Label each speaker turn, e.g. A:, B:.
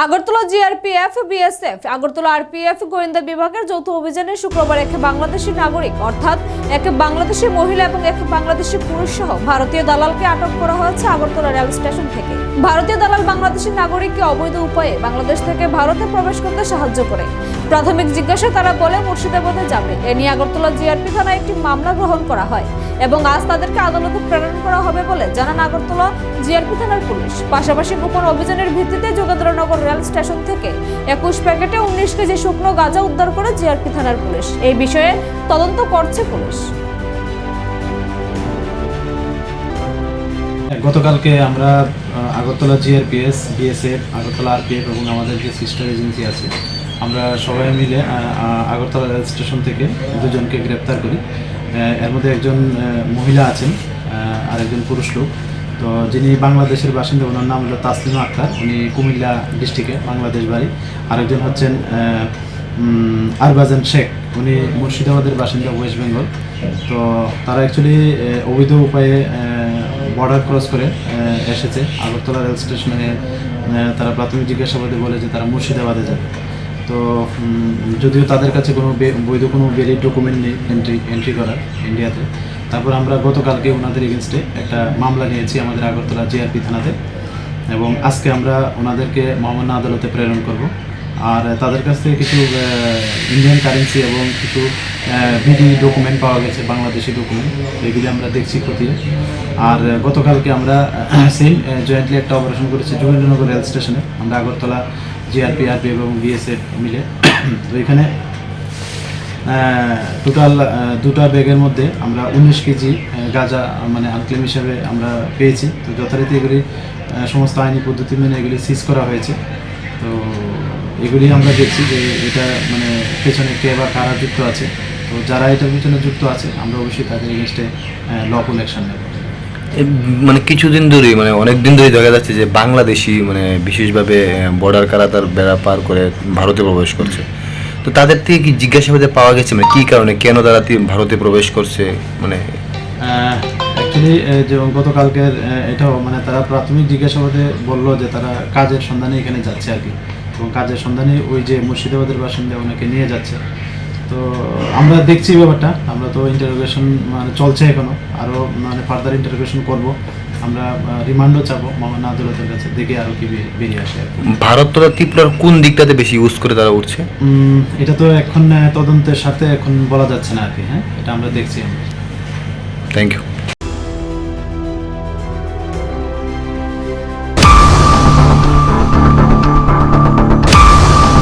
A: Agartala GRPF, BSF, Agartala RPF, গোয়েন্দা বিভাগের যৌথ অভিযানে শুক্রবার এক বাংলাদেশি নাগরিক, অর্থাৎ এক বাংলাদেশি মহিলা এবং এক বাংলাদেশি পুরুষ সহ ভারতীয় দালালকে আটক করা হয়েছে আগরতলা রেল স্টেশন থেকে। ভারতীয় দালাল বাংলাদেশি নাগরিককে অবৈধ উপায়ে বাংলাদেশ থেকে ভারতে প্রবেশ করতে সাহায্য করে। প্রাথমিক জিজ্ঞাসায় তারা বলে মুর্শিদাবাদে যাবে। এ নিয়ে আগরতলা জিআরপি থানায় একটি মামলা গ্রহণ করা হয়। এবং আজ তাদেরকে আদালতে প্রেরণ করা হবে বলে জানান আগরতলা জিআরপি থানার পুলিশ। পাশাপাশি গোপন অভিযানের ভিত্তিতে যোগেন্দ্রনগর রেল স্টেশন থেকে একুশ প্যাকেটে উনিশ কেজি শুকনো গাঁজা উদ্ধার করে জিআরপি থানার পুলিশ। এই বিষয়ে তদন্ত করছে পুলিশ।
B: গতকালকে আমরা Agartala GRPS, BSF, Agartala RPF এবং আমাদের যে সিস্টার এজেন্সি আছে, আমরা সবাই মিলে আগরতলা রেল স্টেশন থেকে দুজনকে গ্রেপ্তার করি। এর মধ্যে একজন মহিলা আছেন আর একজন পুরুষ লোক। তো যিনি বাংলাদেশের বাসিন্দা, ওনার নাম হলো তাসলিমা আক্তার। উনি কুমিল্লা ডিস্ট্রিক্টে বাংলাদেশ বাড়ি। আরেকজন হচ্ছেন আরবাজান শেখ। উনি মুর্শিদাবাদের বাসিন্দা, ওয়েস্ট বেঙ্গল। তো তারা অ্যাকচুয়ালি অবৈধ উপায়ে বর্ডার ক্রস করে এসেছে। আগরতলা রেল স্টেশনে তারা প্রাথমিক জিজ্ঞাসাবাদে বলে যে তারা মুর্শিদাবাদে যাবে। তো যদিও তাদের কাছে কোনো বৈধ কোনো ভ্যালিড ডকুমেন্ট নেই এন্ট্রি এন্ট্রি করার ইন্ডিয়াতে তারপর আমরা গতকালকে ওনাদের এগেনস্টে একটা মামলা নিয়েছি আমাদের আগরতলা জিআরপি থানাতে এবং আজকে আমরা ওনাদেরকে মহামান্য আদালতে প্রেরণ করব। আর তাদের কাছ থেকে কিছু ইন্ডিয়ান কারেন্সি এবং কিছু বিডি ডকুমেন্ট পাওয়া গেছে, বাংলাদেশি ডকুমেন্ট এগুলি আমরা দেখছি খতিয়ে আর গতকালকে আমরা সেম জয়েন্টলি একটা অপারেশন করেছি যোগেন্দ্রনগর রেল স্টেশনে। আমরা আগরতলা জিআরপি আরপি এবং বিএসএফ মিলে। তো এখানে টোটাল দুটা ব্যাগের মধ্যে আমরা উনিশ কেজি গাঁজা মানে আনক্লেম হিসাবে আমরা পেয়েছি। তো যথারীতি এগুলি সমস্ত আইনি পদ্ধতি মেনে এগুলি সিজ করা হয়েছে। তো এগুলি আমরা দেখছি যে এটা মানে পেছনে কে বা কারা যুক্ত আছে। তো যারা এটার পিছনে যুক্ত আছে, আমরা অবশ্যই তাদের এগেনস্টে লফুল অ্যাকশন নেব।
C: মানে কিছুদিন ধরেই মানে অনেক দিন ধরেই দেখা যাচ্ছে যে বাংলাদেশি মানে বিশেষভাবে বর্ডার কারাতার বেড়া পার করে ভারতে প্রবেশ করছে। তো তাদের থেকে কি জিজ্ঞাসাবাদে পাওয়া গেছে? মানে কী কারণে? কেন তারা ভারতে প্রবেশ করছে? মানে
B: অ্যাকচুয়ালি যেমন গতকালকের এটাও মানে তারা প্রাথমিক জিজ্ঞাসাবাদে বলল যে তারা কাজের সন্ধানে এখানে যাচ্ছে আর কি। এবং কাজের সন্ধানে ওই যে মুর্শিদাবাদের বাসিন্দা ওনাকে নিয়ে যাচ্ছে। তো আমরা দেখছি ব্যাপারটা। আমরা তো ইন্টারোগেশন মানে চলছে এখনও। আরও মানে ফার্দার ইন্টারোগেশন করব। আমরা রিমান্ডও চাবো মামানা আদালতের কাছে। দেখে আরও কি বেরিয়ে আসে
C: ভারত তথা ত্রিপুরার কোন দিকটাতে বেশি ইউজ করে তারা উঠছে?
B: এটা তো এখন তদন্তের সাথে এখন বলা যাচ্ছে না আর কি হ্যাঁ? এটা আমরা দেখছি। আমরা
C: থ্যাংক ইউ